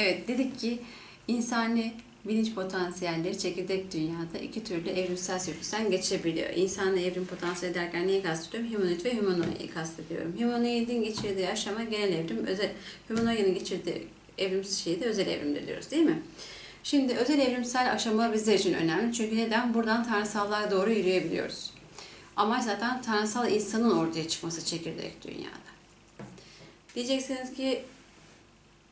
Evet dedik ki insani bilinç potansiyelleri çekirdek dünyada iki türlü evrimsel süreçten geçebiliyor. İnsani evrim potansiyeli derken neyi kastediyorum? Humanoid ve humanoid'i kastediyorum. Humanoid'in geçirdiği aşama genel evrim, özel, humanoid'in geçirdiği evrim şeyi de özel evrimdir diyoruz değil mi? Şimdi özel evrimsel aşama bizler için önemli. Çünkü neden? Buradan tanrısallığa doğru yürüyebiliyoruz. Ama zaten tanrısal insanın ortaya çıkması çekirdek dünyada. Diyeceksiniz ki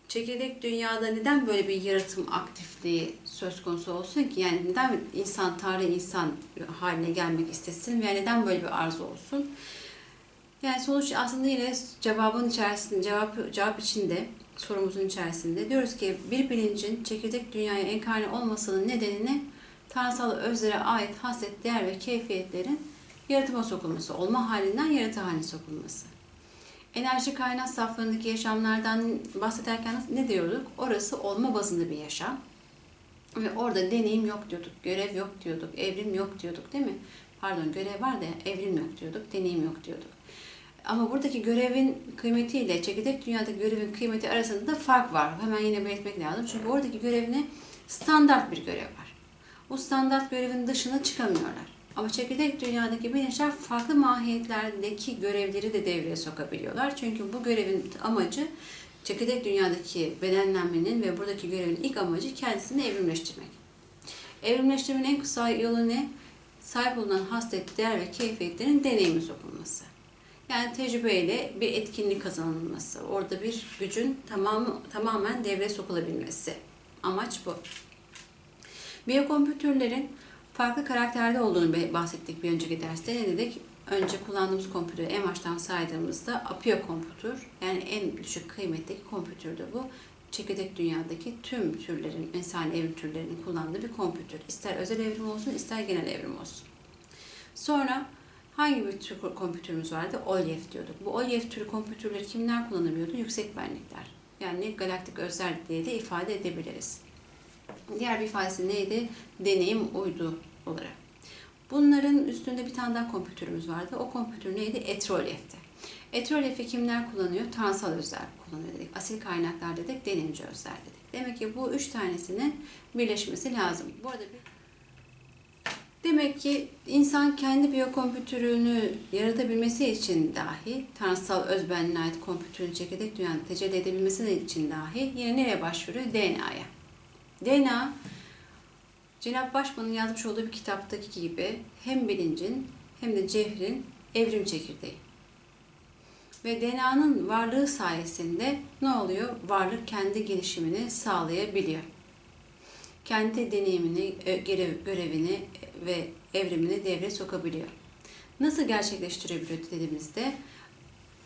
çekirdek dünyada neden böyle bir yaratım aktifliği söz konusu olsun ki? Yani neden insan, Tanrı insan haline gelmek istesin veya neden böyle bir arzu olsun? Yani sonuç aslında yine cevabın içerisinde, cevap, cevap içinde, sorumuzun içerisinde diyoruz ki bir bilincin çekirdek dünyaya enkarne olmasının nedenini tanrısal özlere ait haslet, değer ve keyfiyetlerin yaratıma sokulması, olma halinden yaratı haline sokulması. Enerji kaynak saflarındaki yaşamlardan bahsederken ne diyorduk? Orası olma bazında bir yaşam. Ve orada deneyim yok diyorduk, görev yok diyorduk, evrim yok diyorduk değil mi? Pardon görev var da evrim yok diyorduk, deneyim yok diyorduk. Ama buradaki görevin kıymetiyle çekirdek dünyadaki görevin kıymeti arasında da fark var. Hemen yine belirtmek lazım. Çünkü oradaki görevine standart bir görev var. Bu standart görevin dışına çıkamıyorlar. Ama çekirdek dünyadaki bilinçler farklı mahiyetlerdeki görevleri de devreye sokabiliyorlar. Çünkü bu görevin amacı çekirdek dünyadaki bedenlenmenin ve buradaki görevin ilk amacı kendisini evrimleştirmek. Evrimleştirmenin en kısa yolu ne? Sahip olunan haslet, değer ve keyfiyetlerin deneyimi sokulması. Yani tecrübeyle bir etkinlik kazanılması. Orada bir gücün tamam, tamamen devreye sokulabilmesi. Amaç bu. Biyokompütürlerin farklı karakterde olduğunu bahsettik bir önceki derste. Ne dedik? Önce kullandığımız kompütürü en baştan saydığımızda Apio kompütür, yani en düşük kıymetteki kompütürdü bu. Çekirdek dünyadaki tüm türlerin, insani evrim türlerinin kullandığı bir kompütür. İster özel evrim olsun, ister genel evrim olsun. Sonra hangi bir tür kompütürümüz vardı? Olyev diyorduk. Bu Olyev türü kompütürleri kimler kullanabiliyordu? Yüksek benlikler. Yani galaktik özler diye de ifade edebiliriz. Diğer bir ifadesi neydi? Deneyim uydu olarak. Bunların üstünde bir tane daha kompütürümüz vardı. O kompütür neydi? Etrolef'ti. Etrolef'i kimler kullanıyor? Tanrısal özler kullanıyor dedik. Asil kaynaklar dedik, deneyimci özler dedik. Demek ki bu üç tanesinin birleşmesi lazım. Bu arada bir Demek ki insan kendi biyokompütürünü yaratabilmesi için dahi, tanrısal özbenliğine ait kompütürün çekirdek dünyada tecelli edebilmesi için dahi yine nereye başvuruyor? DNA'ya. DNA, Cenab-ı Başman'ın yazmış olduğu bir kitaptaki gibi hem bilincin hem de cehrin evrim çekirdeği. Ve DNA'nın varlığı sayesinde ne oluyor? Varlık kendi gelişimini sağlayabiliyor. Kendi deneyimini, görevini ve evrimini devreye sokabiliyor. Nasıl gerçekleştirebiliyor dediğimizde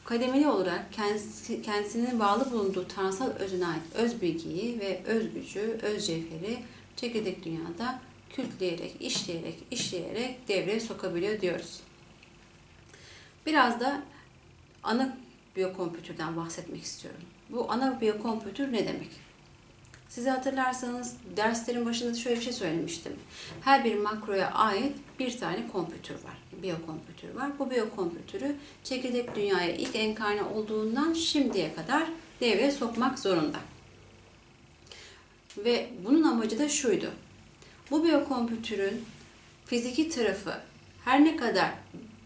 kademeli olarak kendisi, kendisinin bağlı bulunduğu tanrısal özüne ait öz bilgiyi ve öz gücü, öz cevheri çekirdek dünyada kültleyerek, işleyerek, işleyerek devreye sokabiliyor diyoruz. Biraz da ana biyokompütürden bahsetmek istiyorum. Bu ana biyokompütür ne demek? Size hatırlarsanız derslerin başında şöyle bir şey söylemiştim. Her bir makroya ait bir tane kompütür var. Biyokompütür var. Bu biyokompütürü çekirdek dünyaya ilk enkarne olduğundan şimdiye kadar devreye sokmak zorunda. Ve bunun amacı da şuydu. Bu biyokompütürün fiziki tarafı her ne kadar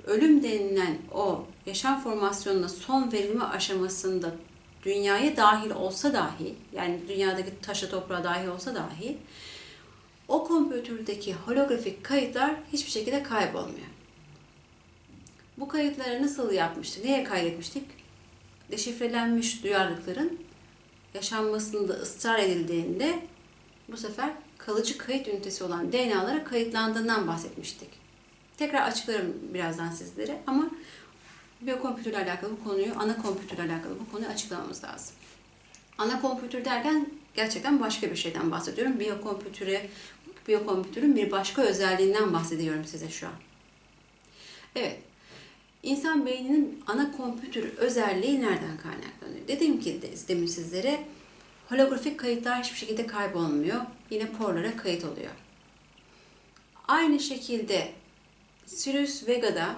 ölüm denilen o yaşam formasyonuna son verilme aşamasında dünyaya dahil olsa dahi, yani dünyadaki taşa toprağa dahil olsa dahi, o kompütürdeki holografik kayıtlar hiçbir şekilde kaybolmuyor. Bu kayıtları nasıl yapmıştık? Neye kaydetmiştik? Deşifrelenmiş duyarlılıkların yaşanmasında ısrar edildiğinde bu sefer kalıcı kayıt ünitesi olan DNA'lara kayıtlandığından bahsetmiştik. Tekrar açıklarım birazdan sizlere ama biyokompütürle alakalı bu konuyu, ana kompütürle alakalı bu konuyu açıklamamız lazım. Ana kompütür derken gerçekten başka bir şeyden bahsediyorum. Biyokompütüre, biyokompütürün bir başka özelliğinden bahsediyorum size şu an. Evet, insan beyninin ana kompütür özelliği nereden kaynaklanıyor? Dedim ki demin sizlere holografik kayıtlar hiçbir şekilde kaybolmuyor. Yine porlara kayıt oluyor. Aynı şekilde Sirius Vega'da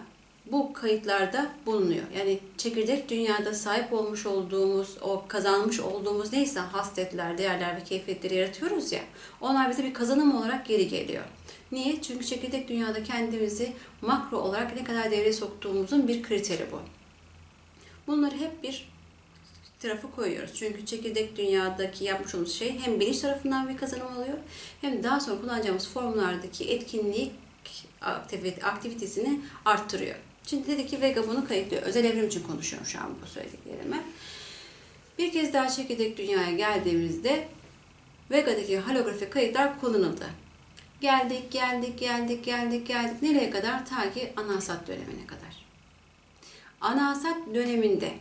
bu kayıtlarda bulunuyor. Yani çekirdek dünyada sahip olmuş olduğumuz, o kazanmış olduğumuz neyse hasletler, değerler ve keyfiyetleri yaratıyoruz ya, onlar bize bir kazanım olarak geri geliyor. Niye? Çünkü çekirdek dünyada kendimizi makro olarak ne kadar devreye soktuğumuzun bir kriteri bu. Bunları hep bir tarafı koyuyoruz. Çünkü çekirdek dünyadaki yapmış olduğumuz şey hem bilinç tarafından bir kazanım alıyor hem daha sonra kullanacağımız formlardaki aktivite, aktivitesini arttırıyor. Şimdi dedi ki Vega bunu kayıtlıyor. Özel evrim için konuşuyorum şu an bu söylediklerimi. Bir kez daha çekirdek dünyaya geldiğimizde Vega'daki holografik kayıtlar kullanıldı. Geldik, geldik, geldik, geldik, geldik. Nereye kadar? Ta ki Anasat dönemine kadar. Anasat döneminde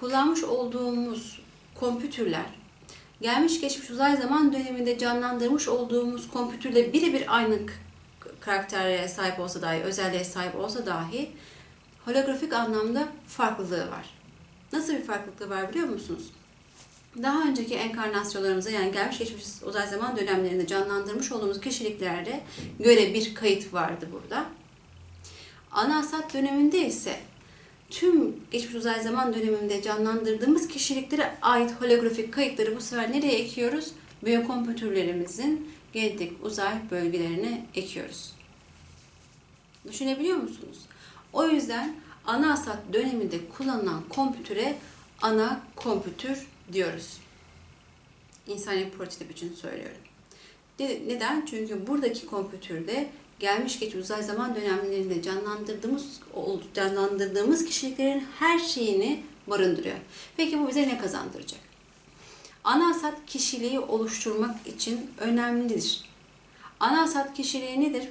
kullanmış olduğumuz kompütürler gelmiş geçmiş uzay zaman döneminde canlandırmış olduğumuz kompütürle birebir aynı k- karaktere sahip olsa dahi, özelliğe sahip olsa dahi holografik anlamda farklılığı var. Nasıl bir farklılığı var biliyor musunuz? Daha önceki enkarnasyonlarımıza yani gelmiş geçmiş uzay zaman dönemlerinde canlandırmış olduğumuz kişiliklerde göre bir kayıt vardı burada. Anasat döneminde ise tüm geçmiş uzay zaman döneminde canlandırdığımız kişiliklere ait holografik kayıtları bu sefer nereye ekiyoruz? Biyokompütürlerimizin genetik uzay bölgelerine ekiyoruz. Düşünebiliyor musunuz? O yüzden ana asat döneminde kullanılan kompütüre ana kompütür diyoruz. İnsani prototip için söylüyorum. Ne- Neden? Çünkü buradaki kompütürde gelmiş geçmiş uzay zaman dönemlerinde canlandırdığımız canlandırdığımız kişiliklerin her şeyini barındırıyor. Peki bu bize ne kazandıracak? Anasat kişiliği oluşturmak için önemlidir. Anasat kişiliği nedir?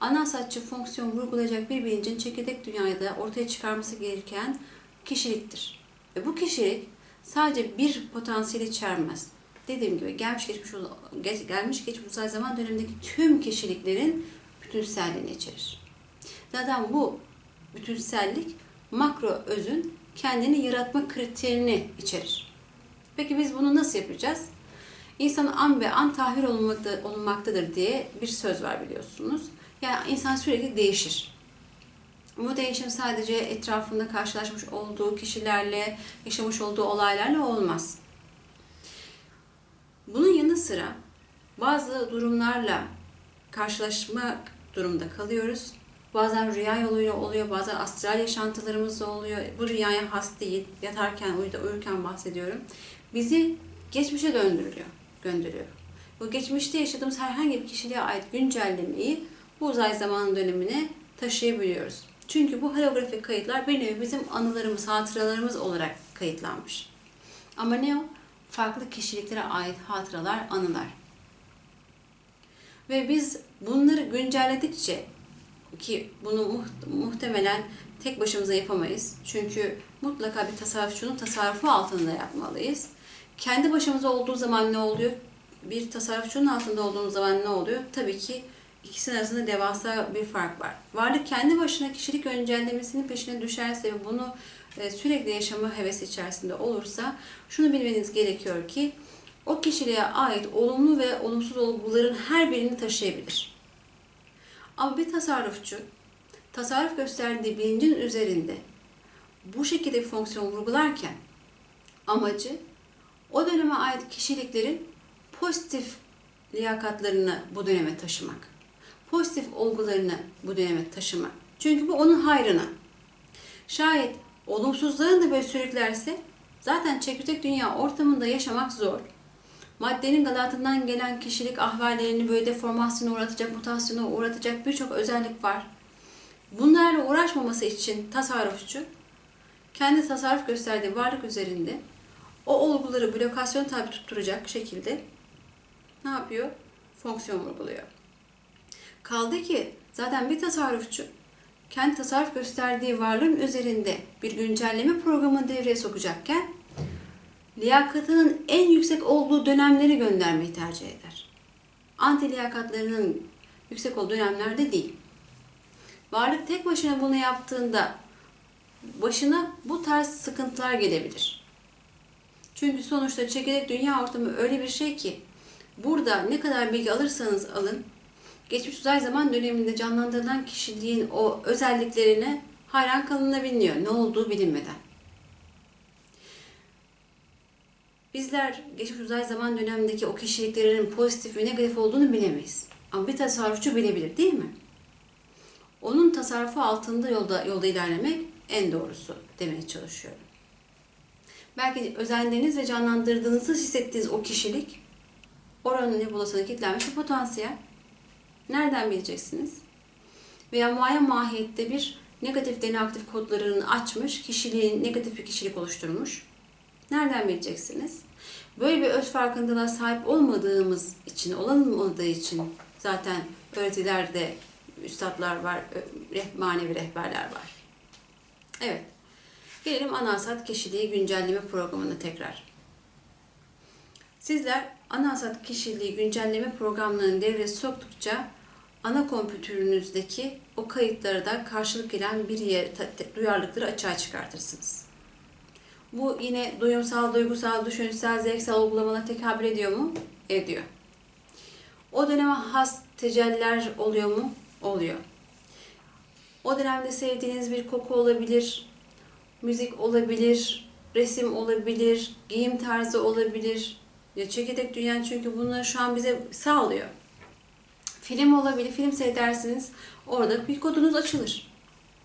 Anasatçı fonksiyon vurgulayacak bir bilincin çekirdek dünyada ortaya çıkarması gereken kişiliktir. Ve bu kişilik sadece bir potansiyeli içermez. Dediğim gibi gelmiş geçmiş gelmiş geçmiş uzay zaman dönemindeki tüm kişiliklerin bütünselliğini içerir. Zaten bu bütünsellik makro özün kendini yaratma kriterini içerir. Peki biz bunu nasıl yapacağız? İnsan an ve an tahvil olunmakta, olunmaktadır diye bir söz var biliyorsunuz. Yani insan sürekli değişir. Bu değişim sadece etrafında karşılaşmış olduğu kişilerle, yaşamış olduğu olaylarla olmaz. Bunun yanı sıra bazı durumlarla karşılaşmak durumda kalıyoruz. Bazen rüya yoluyla oluyor, bazen astral yaşantılarımız da oluyor. Bu rüyaya has değil, yatarken, uyuda, uyurken bahsediyorum. Bizi geçmişe döndürüyor, gönderiyor. Bu geçmişte yaşadığımız herhangi bir kişiliğe ait güncellemeyi bu uzay zaman dönemine taşıyabiliyoruz. Çünkü bu holografik kayıtlar bir nevi bizim anılarımız, hatıralarımız olarak kayıtlanmış. Ama ne o? Farklı kişiliklere ait hatıralar, anılar. Ve biz bunları güncelledikçe ki bunu muht- muhtemelen tek başımıza yapamayız. Çünkü mutlaka bir tasarrufçunun tasarrufu altında yapmalıyız. Kendi başımıza olduğu zaman ne oluyor? Bir tasarrufçunun altında olduğumuz zaman ne oluyor? Tabii ki ikisinin arasında devasa bir fark var. Varlık kendi başına kişilik güncellemesinin peşine düşerse ve bunu e, sürekli yaşama hevesi içerisinde olursa şunu bilmeniz gerekiyor ki o kişiliğe ait olumlu ve olumsuz olguların her birini taşıyabilir. Ama bir tasarrufçu tasarruf gösterdiği bilincin üzerinde bu şekilde bir fonksiyon vurgularken amacı o döneme ait kişiliklerin pozitif liyakatlarını bu döneme taşımak. Pozitif olgularını bu döneme taşımak. Çünkü bu onun hayrına. Şayet olumsuzların da böyle sürüklerse zaten çekirdek dünya ortamında yaşamak zor. Maddenin galatından gelen kişilik ahvallerini böyle deformasyona uğratacak, mutasyona uğratacak birçok özellik var. Bunlarla uğraşmaması için tasarrufçu kendi tasarruf gösterdiği varlık üzerinde o olguları blokasyon tabi tutturacak şekilde ne yapıyor? Fonksiyon vurguluyor. Kaldı ki zaten bir tasarrufçu kendi tasarruf gösterdiği varlığın üzerinde bir güncelleme programını devreye sokacakken liyakatının en yüksek olduğu dönemleri göndermeyi tercih eder. Anti liyakatlarının yüksek olduğu dönemlerde değil. Varlık tek başına bunu yaptığında başına bu tarz sıkıntılar gelebilir. Çünkü sonuçta çekirdek dünya ortamı öyle bir şey ki burada ne kadar bilgi alırsanız alın geçmiş uzay zaman döneminde canlandırılan kişiliğin o özelliklerine hayran kalınabiliyor. Ne olduğu bilinmeden. Bizler geçmiş uzay zaman dönemindeki o kişiliklerin pozitif ve negatif olduğunu bilemeyiz. Ama bir tasarrufçu bilebilir değil mi? Onun tasarrufu altında yolda, yolda ilerlemek en doğrusu demeye çalışıyorum. Belki özendiğiniz ve canlandırdığınızı hissettiğiniz o kişilik oranın nebulasına kilitlenmiş bir potansiyel. Nereden bileceksiniz? Veya maya mahiyette bir negatif DNA aktif kodlarını açmış, kişiliğin negatif bir kişilik oluşturmuş. Nereden bileceksiniz? Böyle bir öz farkındalığa sahip olmadığımız için, olamadığı için zaten öğretilerde üstadlar var, manevi rehberler var. Evet. Gelelim anasat kişiliği güncelleme programına tekrar. Sizler anasat kişiliği güncelleme programlarını devreye soktukça ana kompütürünüzdeki o kayıtlara da karşılık gelen bir yer, duyarlılıkları açığa çıkartırsınız. Bu yine duyumsal, duygusal, düşünsel, zevksel uygulamalara tekabül ediyor mu? Ediyor. O döneme has tecelliler oluyor mu? Oluyor. O dönemde sevdiğiniz bir koku olabilir, müzik olabilir, resim olabilir, giyim tarzı olabilir. Ya çekirdek dünya çünkü bunları şu an bize sağlıyor. Film olabilir, film seyredersiniz. Orada bir kodunuz açılır.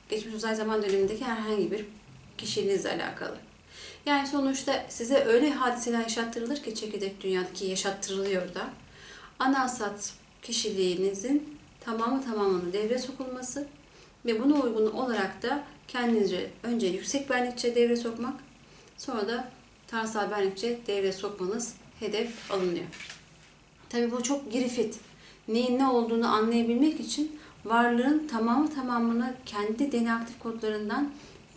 Geçmiş uzay zaman dönemindeki herhangi bir kişiliğinizle alakalı. Yani sonuçta size öyle hadiseler yaşattırılır ki çekirdek dünyadaki yaşattırılıyor da. Anasat kişiliğinizin tamamı tamamının devreye sokulması ve buna uygun olarak da kendinizi önce yüksek benlikçe devreye sokmak, sonra da tanrısal benlikçe devreye sokmanız hedef alınıyor. Tabii bu çok girifit. Neyin ne olduğunu anlayabilmek için varlığın tamamı tamamını kendi DNA aktif kodlarından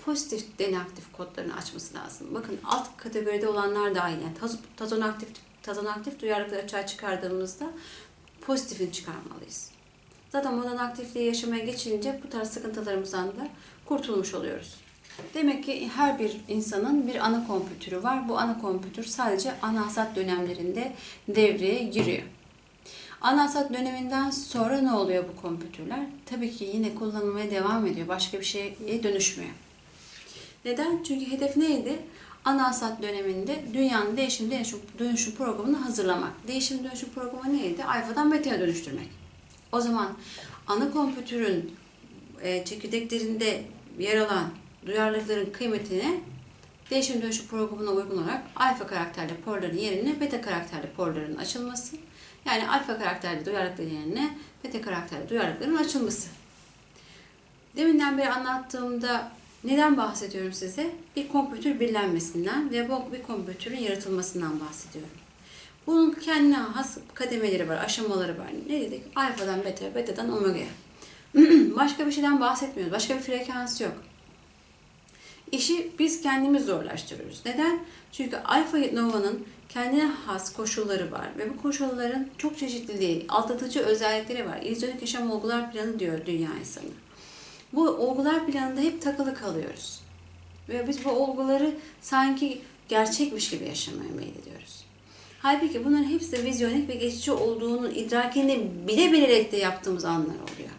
pozitif DNA aktif kodlarını açması lazım. Bakın alt kategoride olanlar da aynı. Yani taz, tazon aktif tazon aktif duyarlılıkları açığa çıkardığımızda pozitifini çıkarmalıyız. Zaten modern aktifliği yaşamaya geçince bu tarz sıkıntılarımızdan da kurtulmuş oluyoruz. Demek ki her bir insanın bir ana kompütürü var. Bu ana kompütür sadece anasat dönemlerinde devreye giriyor. Anasat döneminden sonra ne oluyor bu kompütürler? Tabii ki yine kullanılmaya devam ediyor. Başka bir şeye dönüşmüyor. Neden? Çünkü hedef neydi? Anasat döneminde dünyanın değişim dönüşüm, dönüşüm programını hazırlamak. Değişim dönüşüm programı neydi? Alfadan beta'ya dönüştürmek. O zaman ana kompütürün e, çekirdeklerinde yer alan duyarlılıkların kıymetini değişim dönüşüm programına uygun olarak alfa karakterli porların yerine beta karakterli porların açılması. Yani alfa karakterli duyarlılıkların yerine beta karakterli duyarlılıkların açılması. Deminden beri anlattığımda neden bahsediyorum size? Bir kompütür birlenmesinden ve bu bir kompütürün yaratılmasından bahsediyorum. Bunun kendine has kademeleri var, aşamaları var. Ne dedik? Alfadan beta, betadan omega'ya. Başka bir şeyden bahsetmiyoruz. Başka bir frekans yok. İşi biz kendimiz zorlaştırıyoruz. Neden? Çünkü alfa novanın kendine has koşulları var ve bu koşulların çok çeşitliliği, aldatıcı özellikleri var. İllüzyonik yaşam olgular planı diyor dünya insanı. Bu olgular planında hep takılı kalıyoruz. Ve biz bu olguları sanki gerçekmiş gibi yaşamaya meylediyoruz. Halbuki bunların hepsi de vizyonik ve geçici olduğunu idrakini bile bilerek de yaptığımız anlar oluyor.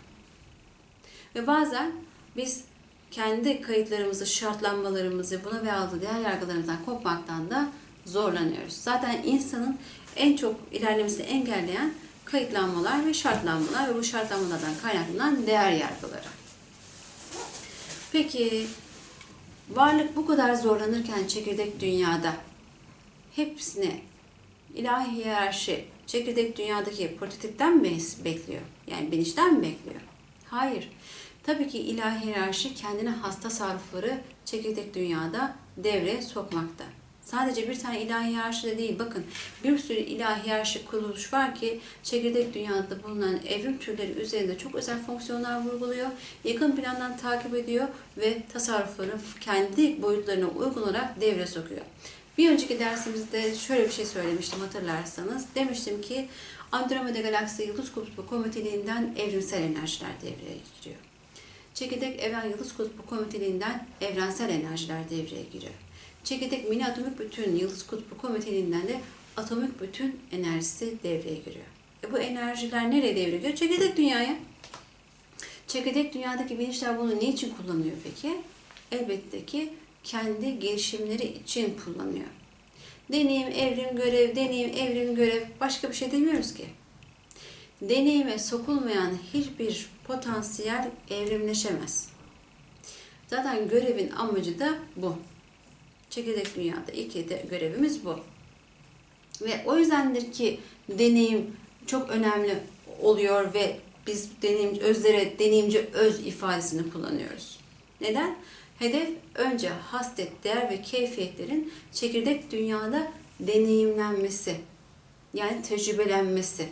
Ve bazen biz kendi kayıtlarımızı, şartlanmalarımızı, buna ve aldığı diğer yargılarımızdan kopmaktan da zorlanıyoruz. Zaten insanın en çok ilerlemesini engelleyen kayıtlanmalar ve şartlanmalar ve bu şartlanmalardan kaynaklanan değer yargıları. Peki varlık bu kadar zorlanırken çekirdek dünyada hepsini ilahi hiyerarşi çekirdek dünyadaki prototipten mi bekliyor? Yani bilinçten mi bekliyor? Hayır. Tabii ki ilahi hiyerarşi kendine has tasarrufları çekirdek dünyada devreye sokmakta. Sadece bir tane ilahi hiyerarşi de değil. Bakın bir sürü ilahi hiyerarşi kuruluş var ki çekirdek dünyada bulunan evrim türleri üzerinde çok özel fonksiyonlar vurguluyor. Yakın plandan takip ediyor ve tasarrufları kendi boyutlarına uygun olarak devreye sokuyor. Bir önceki dersimizde şöyle bir şey söylemiştim hatırlarsanız. Demiştim ki Andromeda Galaksi Yıldız Kutbu Komiteliğinden evrimsel enerjiler devreye giriyor. Çekirdek evren Yıldız Kutbu Komiteliğinden evrensel enerjiler devreye giriyor. Çekirdek mini atomik bütün Yıldız Kutbu Komiteliğinden de atomik bütün enerjisi devreye giriyor. E bu enerjiler nereye devreye giriyor? Çekirdek dünyaya. Çekirdek dünyadaki bilinçler bunu niçin kullanıyor peki? Elbette ki kendi gelişimleri için kullanıyor. Deneyim, evrim, görev, deneyim, evrim, görev başka bir şey demiyoruz ki. Deneyime sokulmayan hiçbir potansiyel evrimleşemez. Zaten görevin amacı da bu. Çekirdek dünyada iki de görevimiz bu. Ve o yüzdendir ki deneyim çok önemli oluyor ve biz deneyim özlere deneyimci öz ifadesini kullanıyoruz. Neden? Hedef önce haslet, değer ve keyfiyetlerin çekirdek dünyada deneyimlenmesi. Yani tecrübelenmesi.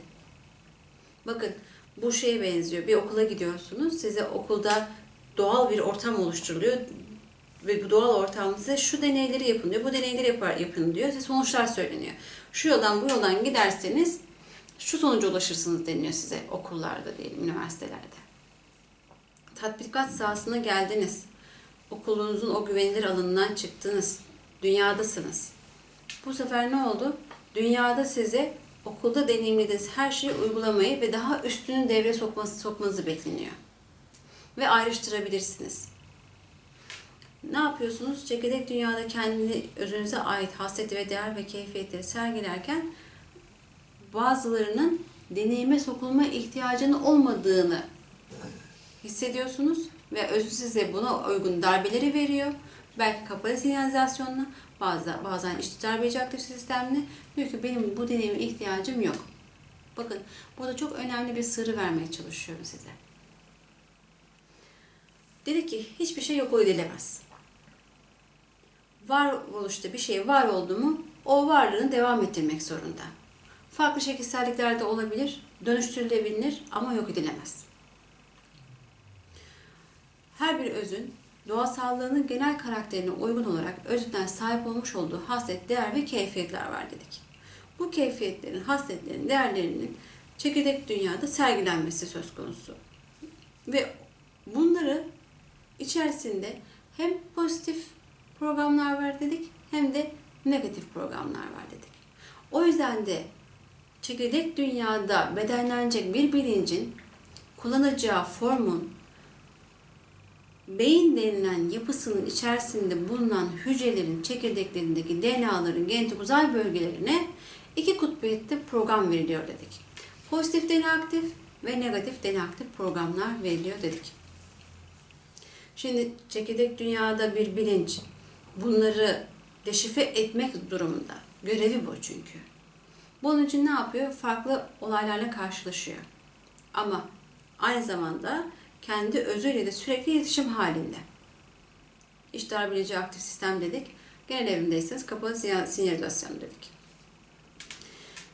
Bakın bu şeye benziyor. Bir okula gidiyorsunuz. Size okulda doğal bir ortam oluşturuluyor ve bu doğal ortamda size şu deneyleri yapın diyor, bu deneyleri yapar, yapın diyor. Size sonuçlar söyleniyor. Şu yoldan bu yoldan giderseniz şu sonuca ulaşırsınız deniliyor size okullarda diyelim, üniversitelerde. Tatbikat sahasına geldiniz. Okulunuzun o güvenilir alanından çıktınız. Dünyadasınız. Bu sefer ne oldu? Dünyada size okulda deneyimlediğiniz her şeyi uygulamayı ve daha üstünün devre sokması, sokmanızı bekleniyor. Ve ayrıştırabilirsiniz. Ne yapıyorsunuz? Çekirdek dünyada kendini özünüze ait hasreti ve değer ve keyfiyetleri sergilerken bazılarının deneyime sokulma ihtiyacının olmadığını hissediyorsunuz ve özü size buna uygun darbeleri veriyor. Belki kapalı sinyalizasyonla, bazen, bazen işte darbeci aktif sistemle diyor ki benim bu deneyime ihtiyacım yok. Bakın burada çok önemli bir sırrı vermeye çalışıyorum size. Dedi ki hiçbir şey yok edilemez. Varoluşta bir şey var oldu mu o varlığını devam ettirmek zorunda. Farklı şekilsellikler de olabilir, dönüştürülebilir ama yok edilemez. Her bir özün doğasallığının genel karakterine uygun olarak özünden sahip olmuş olduğu haslet, değer ve keyfiyetler var dedik. Bu keyfiyetlerin, hasletlerin, değerlerinin çekirdek dünyada sergilenmesi söz konusu. Ve bunları içerisinde hem pozitif programlar var dedik hem de negatif programlar var dedik. O yüzden de çekirdek dünyada bedenlenecek bir bilincin kullanacağı formun beyin denilen yapısının içerisinde bulunan hücrelerin çekirdeklerindeki DNA'ların genetik uzay bölgelerine iki kutbiyette program veriliyor dedik. Pozitif DNA aktif ve negatif DNA aktif programlar veriliyor dedik. Şimdi çekirdek dünyada bir bilinç bunları deşifre etmek durumunda. Görevi bu çünkü. Bunun için ne yapıyor? Farklı olaylarla karşılaşıyor. Ama aynı zamanda kendi özüyle de sürekli iletişim halinde. İşler bilici aktif sistem dedik. Genel evrimdeyseniz kapalı sinyalizasyon dedik.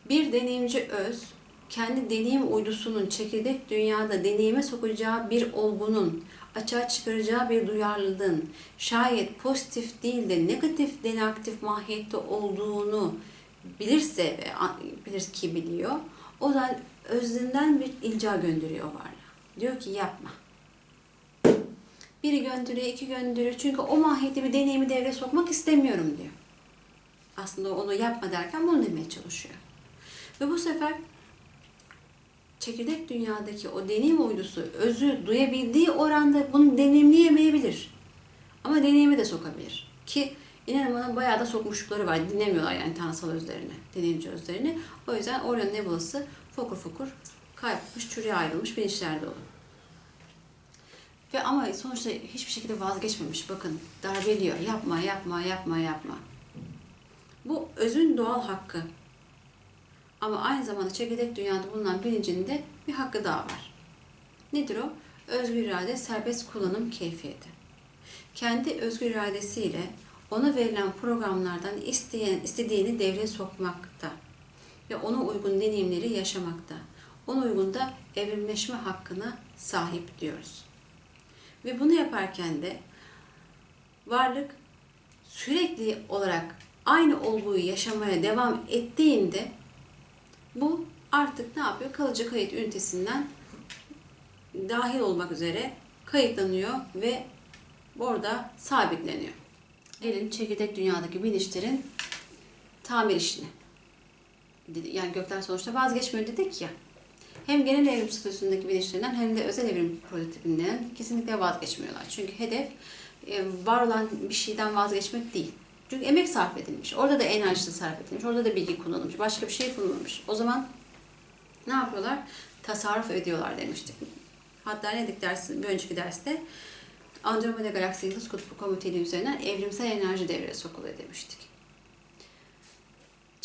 Bir deneyimci öz, kendi deneyim uydusunun çekirdek dünyada deneyime sokacağı bir olgunun, açığa çıkaracağı bir duyarlılığın şayet pozitif değil de negatif denaktif mahiyette olduğunu bilirse ve bilir ki biliyor, o da özünden bir ilca gönderiyor varlığa. Diyor ki yapma. Biri gönderiyor, iki gönderiyor. Çünkü o mahiyette bir deneyimi devreye sokmak istemiyorum diyor. Aslında onu yapma derken bunu demeye çalışıyor. Ve bu sefer çekirdek dünyadaki o deneyim uydusu özü duyabildiği oranda bunu deneyimleyemeyebilir. Ama deneyimi de sokabilir. Ki inanın bana bayağı da sokmuşlukları var. Dinlemiyorlar yani tanrısal özlerini, deneyimci özlerini. O yüzden Orion Nebulası fokur fokur kaybolmuş, çürüye ayrılmış bilinçler dolu. Ve ama sonuçta hiçbir şekilde vazgeçmemiş. Bakın darbeliyor. Yapma, yapma, yapma, yapma. Bu özün doğal hakkı. Ama aynı zamanda çekirdek dünyada bulunan bilincinde bir hakkı daha var. Nedir o? Özgür irade, serbest kullanım keyfiyeti. Kendi özgür iradesiyle ona verilen programlardan isteyen, istediğini devreye sokmakta ve ona uygun deneyimleri yaşamakta. Ona uygun da evrimleşme hakkına sahip diyoruz. Ve bunu yaparken de varlık sürekli olarak aynı olguyu yaşamaya devam ettiğinde bu artık ne yapıyor? Kalıcı kayıt ünitesinden dahil olmak üzere kayıtlanıyor ve orada sabitleniyor. Gelin çekirdek dünyadaki bilinçlerin tamir işine. Yani gökler sonuçta vazgeçmiyor dedik ya. Hem genel evrim statüsündeki bilinçlerinden hem de özel evrim prototipinden kesinlikle vazgeçmiyorlar. Çünkü hedef e, var olan bir şeyden vazgeçmek değil. Çünkü emek sarf edilmiş. Orada da enerji sarf edilmiş. Orada da bilgi kullanılmış. Başka bir şey kullanılmış. O zaman ne yapıyorlar? Tasarruf ediyorlar demiştik. Hatta ne dedik ders, bir önceki derste Andromeda Galaksi Yıldız Kutbu Komiteli üzerinden evrimsel enerji devreye sokuluyor demiştik.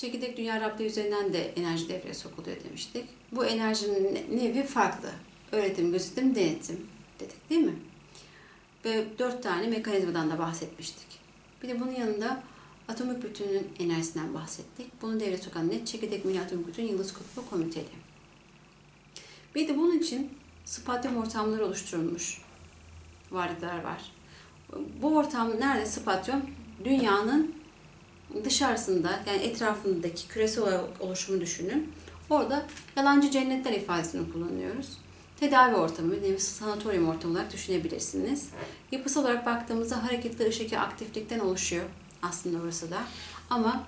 Çekirdek dünya Rabbi üzerinden de enerji devreye sokuluyor demiştik. Bu enerjinin nevi farklı. Öğretim, gözetim, denetim dedik değil mi? Ve dört tane mekanizmadan da bahsetmiştik. Bir de bunun yanında atomik bütünün enerjisinden bahsettik. Bunu devreye sokan net çekirdek mini atomik bütün yıldız kutbu komiteli. Bir de bunun için spatyum ortamları oluşturulmuş varlıklar var. Bu ortam nerede spatyum? Dünyanın dışarısında yani etrafındaki küresel oluşumu düşünün. Orada yalancı cennetler ifadesini kullanıyoruz. Tedavi ortamı, bir nevi sanatoryum ortamı olarak düşünebilirsiniz. Yapısal olarak baktığımızda hareketli ışık aktiflikten oluşuyor aslında orası da. Ama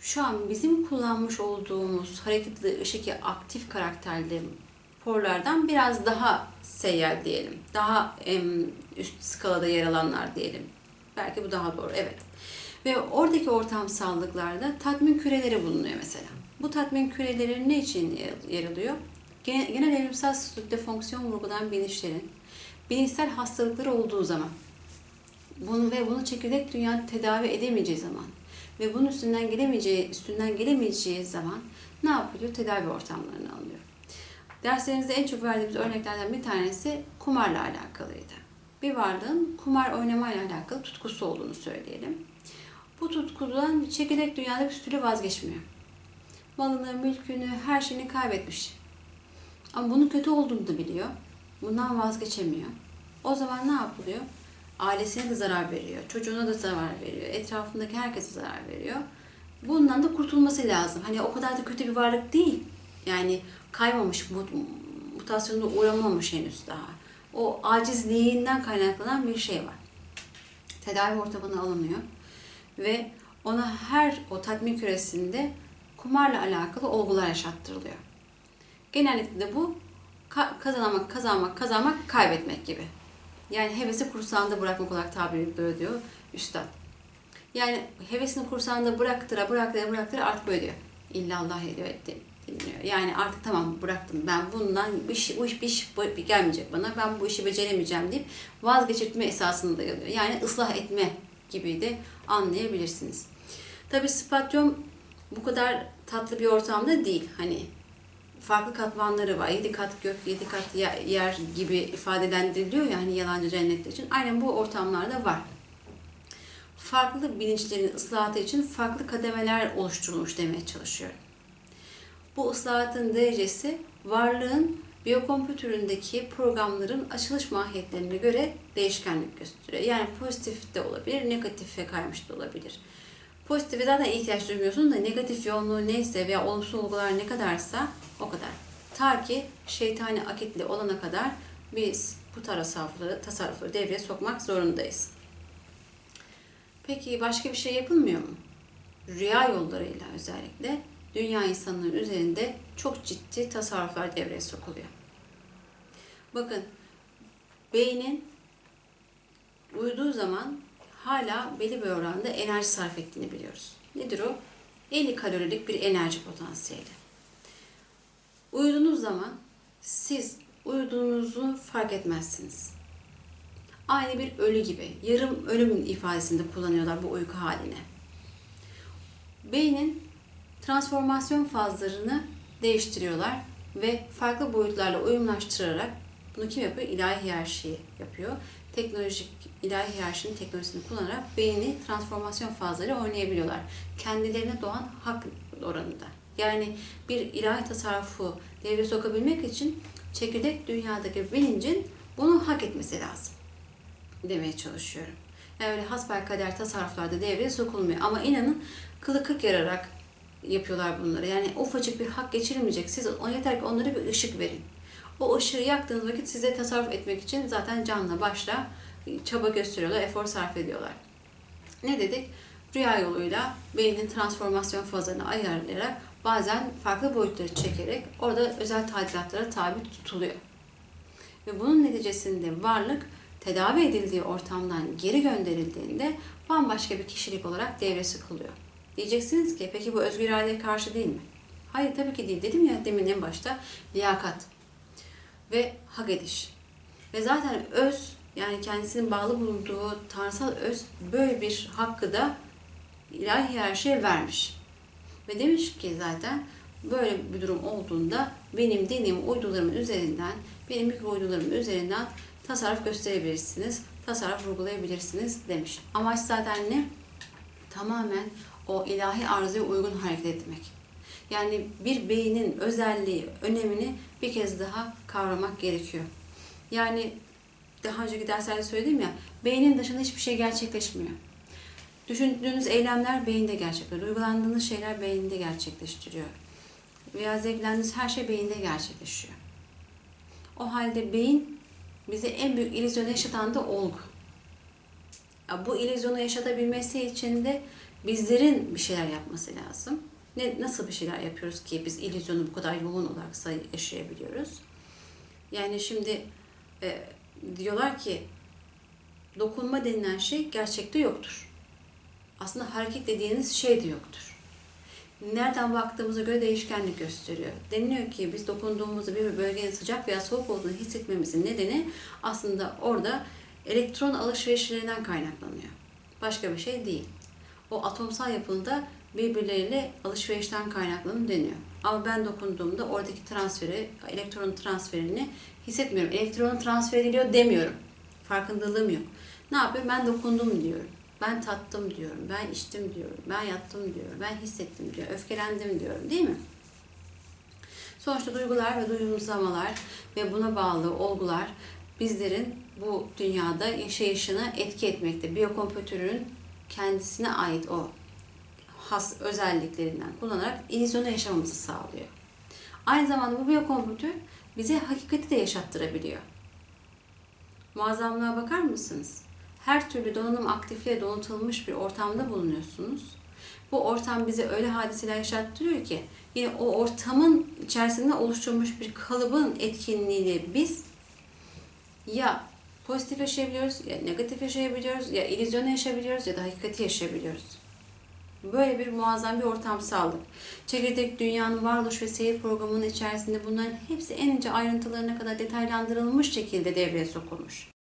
şu an bizim kullanmış olduğumuz hareketli ışık aktif karakterli porlardan biraz daha seyyar diyelim. Daha em, üst skalada yer alanlar diyelim. Belki bu daha doğru, evet. Ve oradaki ortamsallıklarda tatmin küreleri bulunuyor mesela. Bu tatmin küreleri ne için yer alıyor? Genel, genel evrimsel statüde fonksiyon vurgulan bilinçlerin bilinçsel hastalıkları olduğu zaman bunu ve bunu çekirdek dünya tedavi edemeyeceği zaman ve bunun üstünden gelemeyeceği, üstünden gelemeyeceği zaman ne yapılıyor? Tedavi ortamlarına alınıyor. Derslerimizde en çok verdiğimiz örneklerden bir tanesi kumarla alakalıydı. Bir varlığın kumar oynamayla alakalı tutkusu olduğunu söyleyelim. Bu tutkudan çekirdek dünyada bir türlü vazgeçmiyor. Malını, mülkünü, her şeyini kaybetmiş. Ama bunun kötü olduğunu da biliyor. Bundan vazgeçemiyor. O zaman ne yapılıyor? Ailesine de zarar veriyor, çocuğuna da zarar veriyor, etrafındaki herkese zarar veriyor. Bundan da kurtulması lazım. Hani o kadar da kötü bir varlık değil. Yani kaymamış, mutasyonuna uğramamış henüz daha. O acizliğinden kaynaklanan bir şey var. Tedavi ortamına alınıyor ve ona her o tatmin küresinde kumarla alakalı olgular yaşattırılıyor. Genellikle de bu kazanmak, kazanmak, kazanmak, kaybetmek gibi. Yani hevesi kursağında bırakmak olarak tabir ediyor diyor üstad. Yani hevesini kursağında bıraktıra, bıraktıra, bıraktıra artık böyle diyor. İllallah ediyor, dinliyor. Yani artık tamam bıraktım ben bundan bu iş, bu iş, bir iş gelmeyecek bana ben bu işi beceremeyeceğim deyip vazgeçirtme esasını dayalıyor. Yani ıslah etme gibi de anlayabilirsiniz. Tabi spatyum bu kadar tatlı bir ortamda değil. Hani farklı katmanları var. Yedi kat gök, yedi kat yer gibi ifadelendiriliyor ya hani yalancı cennetler için. Aynen bu ortamlarda var. Farklı bilinçlerin ıslahatı için farklı kademeler oluşturulmuş demeye çalışıyorum. Bu ıslahatın derecesi varlığın biyokompütüründeki programların açılış mahiyetlerine göre değişkenlik gösteriyor. Yani pozitif de olabilir, negatife kaymış da olabilir. Pozitife zaten ihtiyaç duymuyorsun da negatif yoğunluğu neyse veya olumsuz olgular ne kadarsa o kadar. Ta ki şeytani akitli olana kadar biz bu tasarrufları, tasarrufları devreye sokmak zorundayız. Peki başka bir şey yapılmıyor mu? Rüya yollarıyla özellikle dünya insanların üzerinde çok ciddi tasarruflar devreye sokuluyor. Bakın beynin uyuduğu zaman hala belli bir oranda enerji sarf ettiğini biliyoruz. Nedir o? 50 kalorilik bir enerji potansiyeli. Uyuduğunuz zaman siz uyuduğunuzu fark etmezsiniz. Aynı bir ölü gibi, yarım ölüm ifadesinde kullanıyorlar bu uyku haline. Beynin transformasyon fazlarını değiştiriyorlar ve farklı boyutlarla uyumlaştırarak bunu kim yapıyor? İlahi hiyerarşi yapıyor. Teknolojik, ilahi hiyerarşinin teknolojisini kullanarak beyni transformasyon fazları oynayabiliyorlar. Kendilerine doğan hak oranında. Yani bir ilahi tasarrufu devreye sokabilmek için çekirdek dünyadaki bilincin bunu hak etmesi lazım demeye çalışıyorum. Yani öyle hasbel kader tasarruflarda devreye sokulmuyor. Ama inanın kılı kırk yararak yapıyorlar bunları. Yani ufacık bir hak geçirilmeyecek. Siz yeter ki onlara bir ışık verin. O ışığı yaktığınız vakit size tasarruf etmek için zaten canla başla çaba gösteriyorlar, efor sarf ediyorlar. Ne dedik? rüya yoluyla beynin transformasyon fazlarını ayarlayarak bazen farklı boyutları çekerek orada özel tadilatlara tabi tutuluyor. Ve bunun neticesinde varlık tedavi edildiği ortamdan geri gönderildiğinde bambaşka bir kişilik olarak devresi kılıyor. Diyeceksiniz ki peki bu özgür iradeye karşı değil mi? Hayır tabii ki değil. Dedim ya demin en başta liyakat ve hak ediş. Ve zaten öz yani kendisinin bağlı bulunduğu tanrısal öz böyle bir hakkı da ilahi hiyerarşiye vermiş. Ve demiş ki zaten böyle bir durum olduğunda benim dinim uydularımın üzerinden, benim mikro uydularımın üzerinden tasarruf gösterebilirsiniz, tasarruf vurgulayabilirsiniz demiş. Amaç zaten ne? Tamamen o ilahi arzuya uygun hareket etmek. Yani bir beynin özelliği, önemini bir kez daha kavramak gerekiyor. Yani daha önceki derslerde söyledim ya, beynin dışında hiçbir şey gerçekleşmiyor. Düşündüğünüz eylemler beyinde gerçekleşiyor. Uygulandığınız şeyler beyinde gerçekleştiriyor. Veya zevklendiğiniz her şey beyinde gerçekleşiyor. O halde beyin bize en büyük illüzyonu yaşatan da olgu. Ya bu illüzyonu yaşatabilmesi için de bizlerin bir şeyler yapması lazım. Ne, nasıl bir şeyler yapıyoruz ki biz illüzyonu bu kadar yoğun olarak say- yaşayabiliyoruz? Yani şimdi e, diyorlar ki dokunma denilen şey gerçekte yoktur. Aslında hareket dediğiniz şey de yoktur. Nereden baktığımıza göre değişkenlik gösteriyor. Deniliyor ki biz dokunduğumuzda bir bölgenin sıcak veya soğuk olduğunu hissetmemizin nedeni aslında orada elektron alışverişlerinden kaynaklanıyor. Başka bir şey değil. O atomsal yapında birbirleriyle alışverişten kaynaklanıyor deniyor. Ama ben dokunduğumda oradaki transferi, elektron transferini hissetmiyorum. Elektron transfer ediliyor demiyorum. Farkındalığım yok. Ne yapıyorum? Ben dokundum diyorum. Ben tattım diyorum. Ben içtim diyorum. Ben yattım diyorum. Ben hissettim diyor. Öfkelendim diyorum. Değil mi? Sonuçta duygular ve duyumsamalar ve buna bağlı olgular bizlerin bu dünyada yaşayışına etki etmekte. Biyokompütörün kendisine ait o has özelliklerinden kullanarak illüzyonu yaşamamızı sağlıyor. Aynı zamanda bu biyokompütör bize hakikati de yaşattırabiliyor. Muazzamlığa bakar mısınız? Her türlü donanım aktifliğe donatılmış bir ortamda bulunuyorsunuz. Bu ortam bize öyle hadiseler yaşattırıyor ki yine o ortamın içerisinde oluşturmuş bir kalıbın etkinliğiyle biz ya pozitif yaşayabiliyoruz, ya negatif yaşayabiliyoruz, ya illüzyonu yaşayabiliyoruz ya da hakikati yaşayabiliyoruz. Böyle bir muazzam bir ortam sağladık. Çekirdek Dünya'nın varoluş ve seyir programının içerisinde bunların hepsi en ince ayrıntılarına kadar detaylandırılmış şekilde devreye sokulmuş.